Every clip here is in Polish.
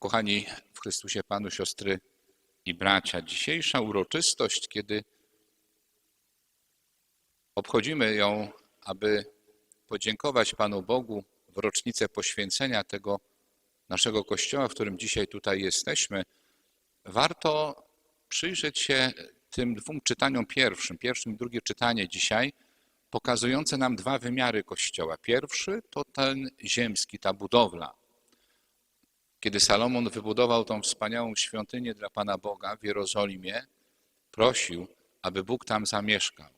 Kochani w Chrystusie Panu, siostry i bracia, dzisiejsza uroczystość, kiedy obchodzimy ją, aby podziękować Panu Bogu w rocznicę poświęcenia tego naszego Kościoła, w którym dzisiaj tutaj jesteśmy, warto przyjrzeć się tym dwóm czytaniom pierwszym. Pierwszym i drugie czytanie dzisiaj, pokazujące nam dwa wymiary Kościoła. Pierwszy to ten ziemski, ta budowla. Kiedy Salomon wybudował tą wspaniałą świątynię dla Pana Boga w Jerozolimie, prosił, aby Bóg tam zamieszkał,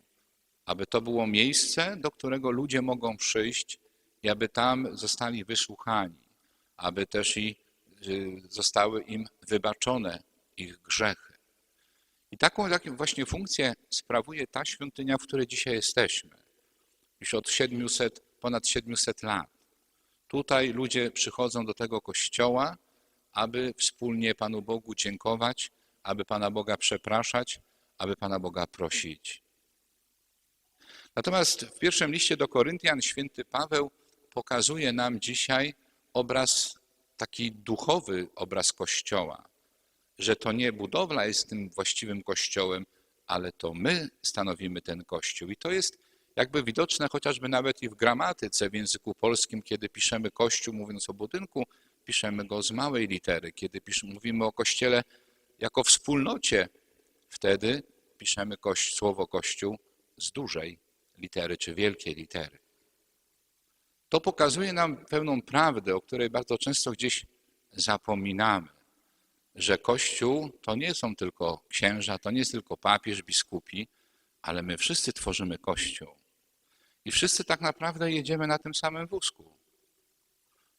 aby to było miejsce, do którego ludzie mogą przyjść i aby tam zostali wysłuchani, aby też i y, zostały im wybaczone ich grzechy. I taką właśnie funkcję sprawuje ta świątynia, w której dzisiaj jesteśmy. Już od 700, ponad 700 lat. Tutaj ludzie przychodzą do tego kościoła, aby wspólnie Panu Bogu dziękować, aby Pana Boga przepraszać, aby Pana Boga prosić. Natomiast w pierwszym liście do Koryntian święty Paweł pokazuje nam dzisiaj obraz, taki duchowy obraz Kościoła, że to nie budowla jest tym właściwym Kościołem, ale to my stanowimy ten Kościół. I to jest jakby widoczne chociażby nawet i w gramatyce w języku polskim, kiedy piszemy Kościół, mówiąc o budynku, piszemy go z małej litery. Kiedy piszemy, mówimy o Kościele jako wspólnocie, wtedy piszemy słowo Kościół z dużej litery czy wielkiej litery. To pokazuje nam pewną prawdę, o której bardzo często gdzieś zapominamy, że Kościół to nie są tylko księża, to nie jest tylko papież, biskupi, ale my wszyscy tworzymy Kościół. I wszyscy tak naprawdę jedziemy na tym samym wózku.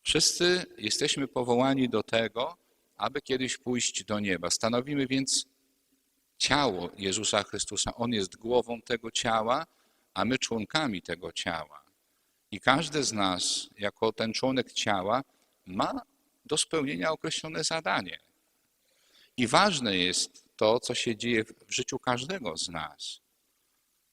Wszyscy jesteśmy powołani do tego, aby kiedyś pójść do nieba. Stanowimy więc ciało Jezusa Chrystusa. On jest głową tego ciała, a my członkami tego ciała. I każdy z nas, jako ten członek ciała, ma do spełnienia określone zadanie. I ważne jest to, co się dzieje w życiu każdego z nas.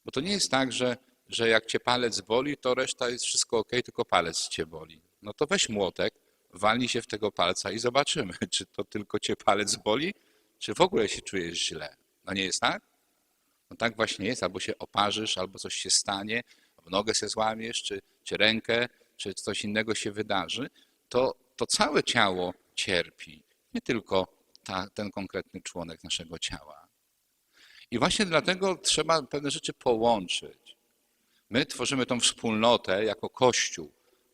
Bo to nie jest tak, że, że jak cię palec boli, to reszta jest wszystko ok, tylko palec cię boli. No to weź młotek, walnij się w tego palca i zobaczymy, czy to tylko cię palec boli, czy w ogóle się czujesz źle. No nie jest tak? No tak właśnie jest, albo się oparzysz, albo coś się stanie, albo nogę się złamiesz, czy, czy rękę, czy coś innego się wydarzy, to, to całe ciało cierpi, nie tylko ta, ten konkretny członek naszego ciała. I właśnie dlatego trzeba pewne rzeczy połączyć. My tworzymy tą wspólnotę jako Kościół.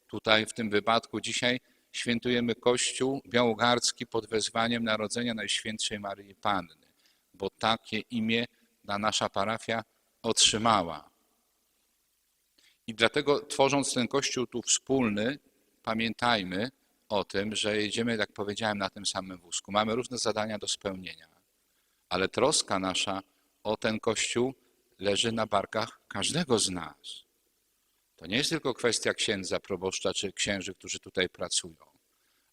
Tutaj w tym wypadku dzisiaj świętujemy Kościół Białogardzki pod wezwaniem Narodzenia Najświętszej Maryi Panny, bo takie imię ta nasza parafia otrzymała. I dlatego tworząc ten Kościół tu wspólny, pamiętajmy o tym, że jedziemy, jak powiedziałem, na tym samym wózku. Mamy różne zadania do spełnienia, ale troska nasza o ten Kościół leży na barkach każdego z nas. To nie jest tylko kwestia księdza, proboszcza czy księży, którzy tutaj pracują,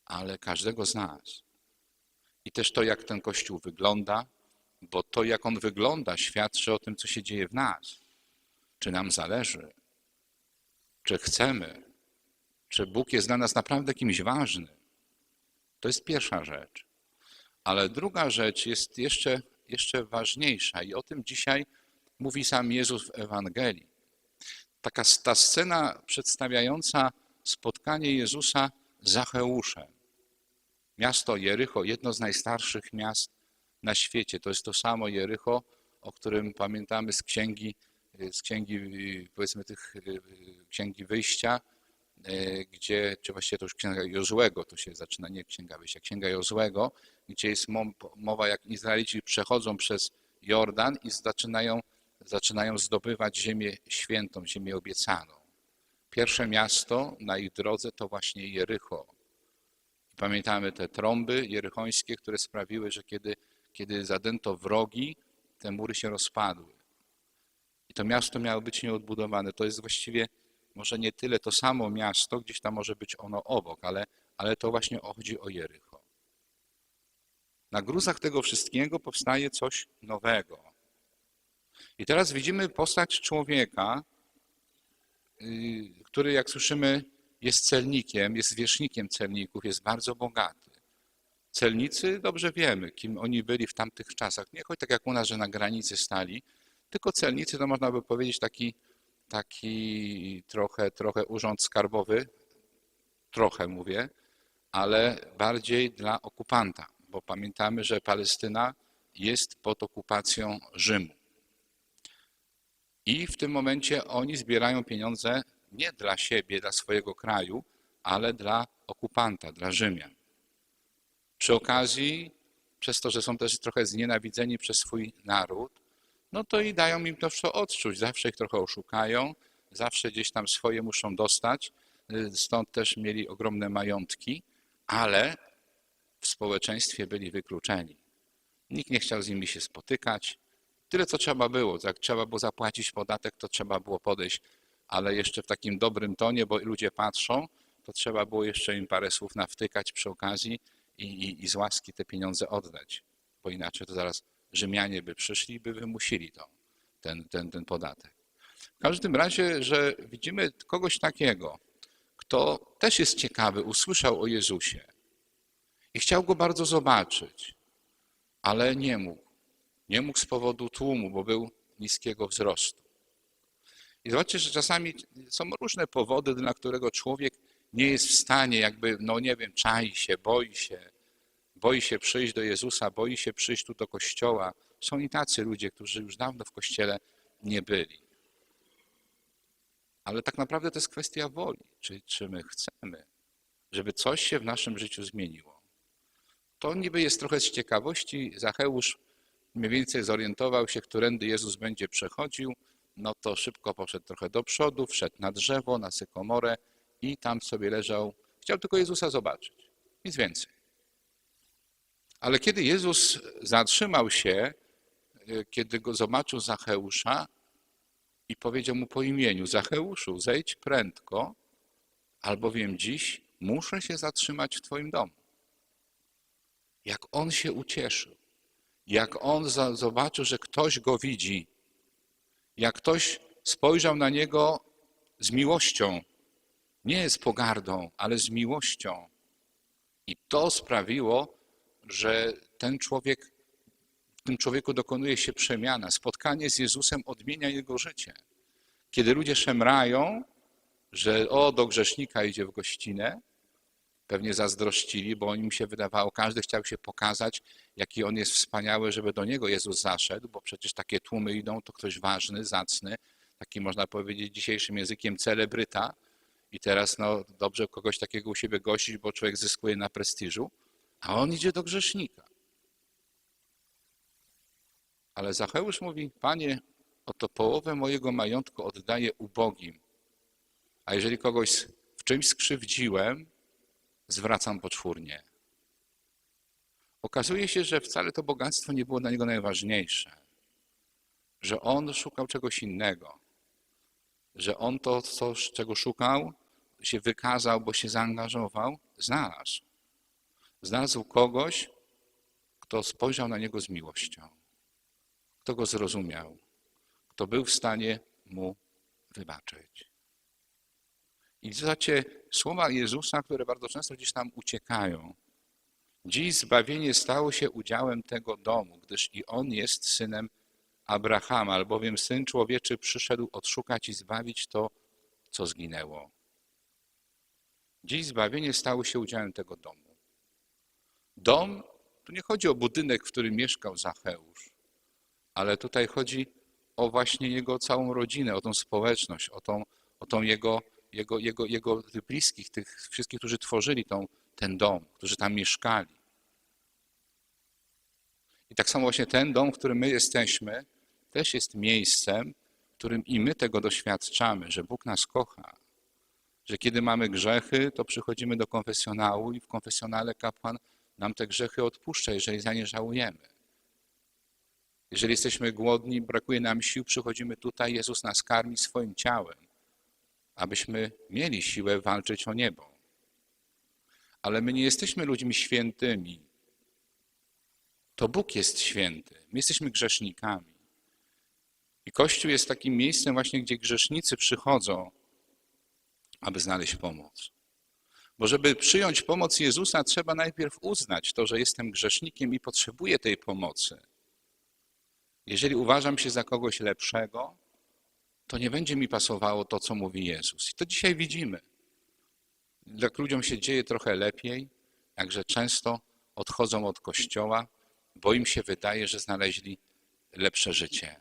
ale każdego z nas. I też to, jak ten Kościół wygląda, bo to, jak on wygląda, świadczy o tym, co się dzieje w nas. Czy nam zależy, czy chcemy, czy Bóg jest dla nas naprawdę kimś ważnym. To jest pierwsza rzecz. Ale druga rzecz jest jeszcze, jeszcze ważniejsza i o tym dzisiaj mówi sam Jezus w Ewangelii. Taka ta scena przedstawiająca spotkanie Jezusa z Zacheuszem. Miasto Jericho, jedno z najstarszych miast na świecie. To jest to samo Jericho, o którym pamiętamy z księgi, z księgi powiedzmy tych księgi wyjścia, gdzie, czy właściwie to już księga Jozłego, to się zaczyna, nie księga wyjścia, księga Jozłego, gdzie jest mowa, jak Izraelici przechodzą przez Jordan i zaczynają, zaczynają zdobywać ziemię świętą, ziemię obiecaną. Pierwsze miasto na ich drodze to właśnie Jericho. Pamiętamy te trąby jerychońskie, które sprawiły, że kiedy kiedy zadęto wrogi, te mury się rozpadły. I to miasto miało być nieodbudowane. To jest właściwie może nie tyle to samo miasto, gdzieś tam może być ono obok, ale, ale to właśnie chodzi o Jericho. Na gruzach tego wszystkiego powstaje coś nowego. I teraz widzimy postać człowieka, y, który, jak słyszymy, jest celnikiem, jest wierzchnikiem celników, jest bardzo bogaty. Celnicy dobrze wiemy, kim oni byli w tamtych czasach. Nie choć tak jak u nas, że na granicy stali, tylko celnicy to można by powiedzieć taki, taki trochę, trochę urząd skarbowy, trochę mówię, ale bardziej dla okupanta, bo pamiętamy, że Palestyna jest pod okupacją Rzymu. I w tym momencie oni zbierają pieniądze nie dla siebie, dla swojego kraju, ale dla okupanta, dla Rzymian. Przy okazji, przez to, że są też trochę znienawidzeni przez swój naród, no to i dają im to co odczuć. Zawsze ich trochę oszukają, zawsze gdzieś tam swoje muszą dostać, stąd też mieli ogromne majątki, ale w społeczeństwie byli wykluczeni. Nikt nie chciał z nimi się spotykać. Tyle, co trzeba było. Jak trzeba było zapłacić podatek, to trzeba było podejść, ale jeszcze w takim dobrym tonie, bo ludzie patrzą, to trzeba było jeszcze im parę słów nawtykać przy okazji i, i, i z łaski te pieniądze oddać, bo inaczej to zaraz Rzymianie by przyszli i by wymusili to, ten, ten, ten podatek. W każdym razie, że widzimy kogoś takiego, kto też jest ciekawy, usłyszał o Jezusie i chciał go bardzo zobaczyć, ale nie mógł. Nie mógł z powodu tłumu, bo był niskiego wzrostu. I zobaczcie, że czasami są różne powody, dla którego człowiek nie jest w stanie, jakby, no nie wiem, czai się, boi się, boi się przyjść do Jezusa, boi się przyjść tu do kościoła. Są i tacy ludzie, którzy już dawno w kościele nie byli. Ale tak naprawdę to jest kwestia woli, czy, czy my chcemy, żeby coś się w naszym życiu zmieniło. To niby jest trochę z ciekawości. Zacheusz mniej więcej zorientował się, którędy Jezus będzie przechodził, no to szybko poszedł trochę do przodu, wszedł na drzewo, na sykomorę i tam sobie leżał. Chciał tylko Jezusa zobaczyć. Nic więcej. Ale kiedy Jezus zatrzymał się, e, kiedy go zobaczył Zacheusza i powiedział mu po imieniu, Zacheuszu, zejdź prędko, albowiem dziś muszę się zatrzymać w Twoim domu. Jak on się ucieszył, jak on zobaczył, że ktoś go widzi, jak ktoś spojrzał na niego z miłością, nie z pogardą, ale z miłością. I to sprawiło, że ten człowiek, w tym człowieku dokonuje się przemiana. Spotkanie z Jezusem odmienia jego życie. Kiedy ludzie szemrają, że o, do grzesznika idzie w gościnę, pewnie zazdrościli, bo im się wydawało, każdy chciał się pokazać, jaki on jest wspaniały, żeby do niego Jezus zaszedł, bo przecież takie tłumy idą, to ktoś ważny, zacny, taki można powiedzieć dzisiejszym językiem celebryta. I teraz no, dobrze kogoś takiego u siebie gościć, bo człowiek zyskuje na prestiżu, a on idzie do grzesznika. Ale Zacheusz mówi, panie, oto połowę mojego majątku oddaję ubogim, a jeżeli kogoś w czymś skrzywdziłem, zwracam poczwórnie. Okazuje się, że wcale to bogactwo nie było dla niego najważniejsze, że on szukał czegoś innego, że on to, co, czego szukał, się wykazał, bo się zaangażował, znalazł. Znalazł kogoś, kto spojrzał na niego z miłością, kto go zrozumiał, kto był w stanie mu wybaczyć. I zobaczcie słowa Jezusa, które bardzo często gdzieś nam uciekają. Dziś zbawienie stało się udziałem tego domu, gdyż i on jest synem Abrahama, albowiem Syn Człowieczy przyszedł odszukać i zbawić to, co zginęło. Dziś zbawienie stało się udziałem tego domu. Dom, tu nie chodzi o budynek, w którym mieszkał Zacheusz, ale tutaj chodzi o właśnie jego całą rodzinę, o tą społeczność, o tą, o tą jego, jego, jego, jego bliskich, tych wszystkich, którzy tworzyli tą, ten dom, którzy tam mieszkali. I tak samo właśnie ten dom, w którym my jesteśmy, też jest miejscem, w którym i my tego doświadczamy, że Bóg nas kocha, że kiedy mamy grzechy, to przychodzimy do konfesjonału i w konfesjonale kapłan nam te grzechy odpuszcza, jeżeli za nie żałujemy. Jeżeli jesteśmy głodni, brakuje nam sił, przychodzimy tutaj, Jezus nas karmi swoim ciałem, abyśmy mieli siłę walczyć o niebo. Ale my nie jesteśmy ludźmi świętymi. To Bóg jest święty. My jesteśmy grzesznikami. I Kościół jest takim miejscem właśnie, gdzie grzesznicy przychodzą, aby znaleźć pomoc. Bo żeby przyjąć pomoc Jezusa, trzeba najpierw uznać to, że jestem grzesznikiem i potrzebuję tej pomocy. Jeżeli uważam się za kogoś lepszego, to nie będzie mi pasowało to, co mówi Jezus. I to dzisiaj widzimy. Jak ludziom się dzieje trochę lepiej, jakże często odchodzą od kościoła, bo im się wydaje, że znaleźli lepsze życie.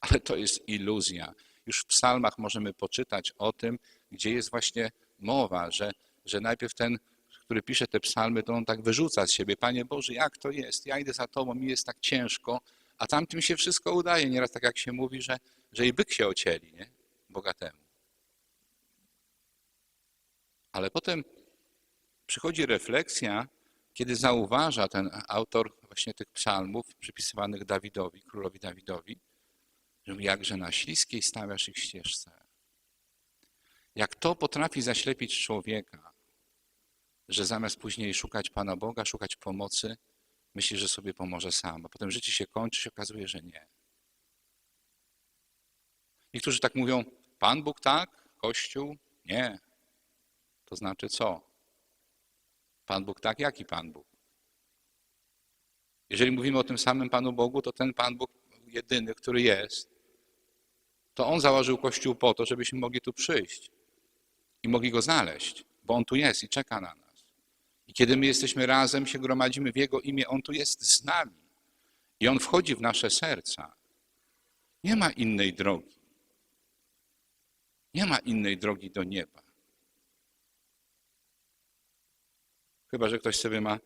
Ale to jest iluzja. Już w psalmach możemy poczytać o tym, gdzie jest właśnie mowa, że, że najpierw ten, który pisze te psalmy, to on tak wyrzuca z siebie, Panie Boże, jak to jest? Ja idę za Tobą, mi jest tak ciężko, a tamtym się wszystko udaje. Nieraz tak jak się mówi, że, że i byk się ocieli, nie? Bogatemu. Ale potem przychodzi refleksja, kiedy zauważa ten autor właśnie tych psalmów przypisywanych Dawidowi, królowi Dawidowi, że jakże na śliskiej stawiasz ich ścieżce. Jak to potrafi zaślepić człowieka, że zamiast później szukać Pana Boga, szukać pomocy, myśli, że sobie pomoże sam, a potem życie się kończy, się okazuje, że nie. Niektórzy tak mówią, Pan Bóg tak, Kościół nie. To znaczy co? Pan Bóg tak, jaki Pan Bóg? Jeżeli mówimy o tym samym Panu Bogu, to ten Pan Bóg jedyny, który jest, to On założył Kościół po to, żebyśmy mogli tu przyjść i mogli Go znaleźć, bo On tu jest i czeka na nas. I kiedy my jesteśmy razem, się gromadzimy w Jego imię, On tu jest z nami. I On wchodzi w nasze serca. Nie ma innej drogi. Nie ma innej drogi do nieba. Chyba, że ktoś sobie ma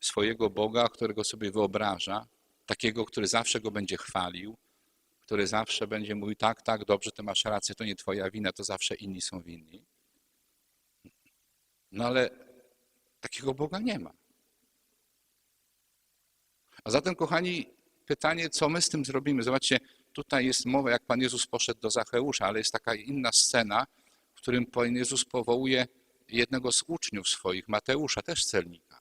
swojego Boga, którego sobie wyobraża, takiego, który zawsze go będzie chwalił, który zawsze będzie mówił, tak, tak, dobrze, ty masz rację, to nie twoja wina, to zawsze inni są winni. No ale takiego Boga nie ma. A zatem, kochani, pytanie, co my z tym zrobimy? Zobaczcie, tutaj jest mowa, jak Pan Jezus poszedł do Zacheusza, ale jest taka inna scena, w którym Pan Jezus powołuje jednego z uczniów swoich, Mateusza, też celnika.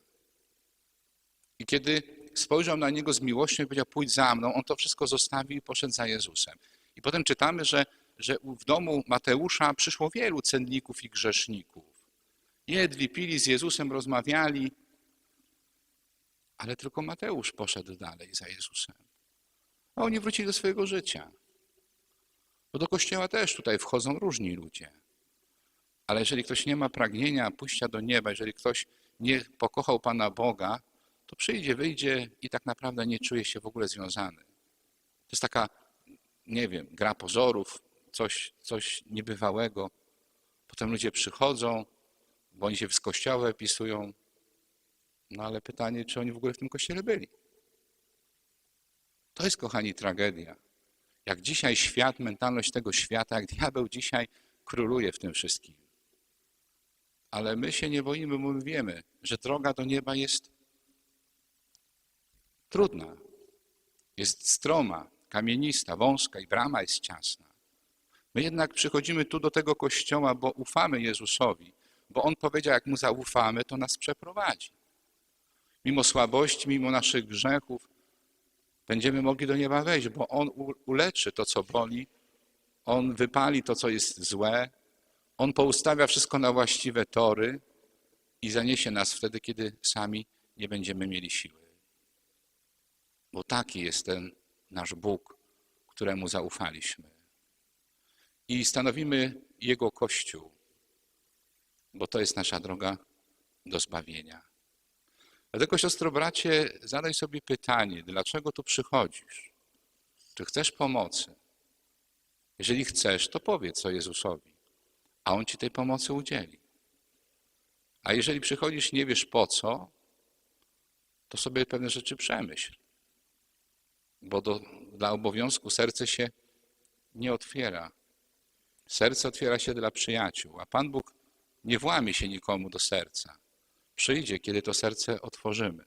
I kiedy spojrzał na niego z miłością i powiedział, pójdź za mną, on to wszystko zostawił i poszedł za Jezusem. I potem czytamy, że, że w domu Mateusza przyszło wielu cenników i grzeszników. Jedli, pili z Jezusem, rozmawiali, ale tylko Mateusz poszedł dalej za Jezusem. A oni wrócili do swojego życia. Bo do kościoła też tutaj wchodzą różni ludzie. Ale jeżeli ktoś nie ma pragnienia pójścia do nieba, jeżeli ktoś nie pokochał Pana Boga, to przyjdzie, wyjdzie i tak naprawdę nie czuje się w ogóle związany. To jest taka, nie wiem, gra pozorów, coś, coś niebywałego. Potem ludzie przychodzą, bo oni się z kościoła wypisują. No ale pytanie, czy oni w ogóle w tym kościele byli? To jest, kochani, tragedia. Jak dzisiaj świat, mentalność tego świata, jak diabeł dzisiaj króluje w tym wszystkim. Ale my się nie boimy, bo my wiemy, że droga do nieba jest trudna. Jest stroma, kamienista, wąska i brama jest ciasna. My jednak przychodzimy tu do tego kościoła, bo ufamy Jezusowi, bo On powiedział, jak Mu zaufamy, to nas przeprowadzi. Mimo słabości, mimo naszych grzechów, będziemy mogli do nieba wejść, bo On uleczy to, co boli, On wypali to, co jest złe, On poustawia wszystko na właściwe tory i zaniesie nas wtedy, kiedy sami nie będziemy mieli siły. Bo taki jest ten nasz Bóg, któremu zaufaliśmy. I stanowimy Jego Kościół, bo to jest nasza droga do zbawienia. Dlatego, siostro, bracie, zadaj sobie pytanie, dlaczego tu przychodzisz? Czy chcesz pomocy? Jeżeli chcesz, to powiedz o Jezusowi, a On ci tej pomocy udzieli. A jeżeli przychodzisz, nie wiesz po co, to sobie pewne rzeczy przemyśl. Bo do, dla obowiązku serce się nie otwiera. Serce otwiera się dla przyjaciół, a Pan Bóg nie włamie się nikomu do serca. Przyjdzie, kiedy to serce otworzymy.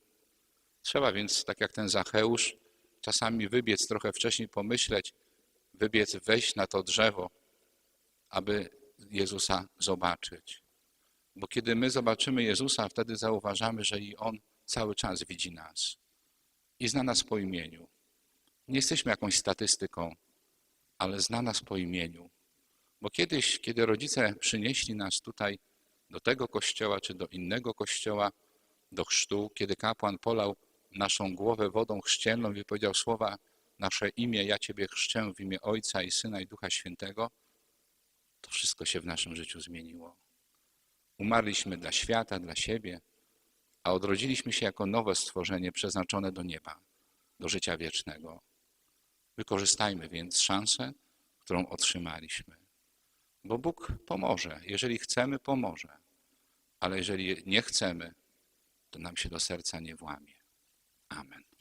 Trzeba więc, tak jak ten Zacheusz, czasami wybiec trochę wcześniej, pomyśleć, wybiec, wejść na to drzewo, aby Jezusa zobaczyć. Bo kiedy my zobaczymy Jezusa, wtedy zauważamy, że i On cały czas widzi nas i zna nas po imieniu. Nie jesteśmy jakąś statystyką, ale zna nas po imieniu. Bo kiedyś, kiedy rodzice przynieśli nas tutaj do tego kościoła czy do innego kościoła, do chrztu, kiedy kapłan polał naszą głowę wodą chrzcielną i powiedział słowa nasze imię, ja Ciebie chrzczę w imię Ojca i Syna i Ducha Świętego, to wszystko się w naszym życiu zmieniło. Umarliśmy dla świata, dla siebie, a odrodziliśmy się jako nowe stworzenie przeznaczone do nieba, do życia wiecznego. Wykorzystajmy więc szansę, którą otrzymaliśmy. Bo Bóg pomoże. Jeżeli chcemy, pomoże. Ale jeżeli nie chcemy, to nam się do serca nie włamie. Amen.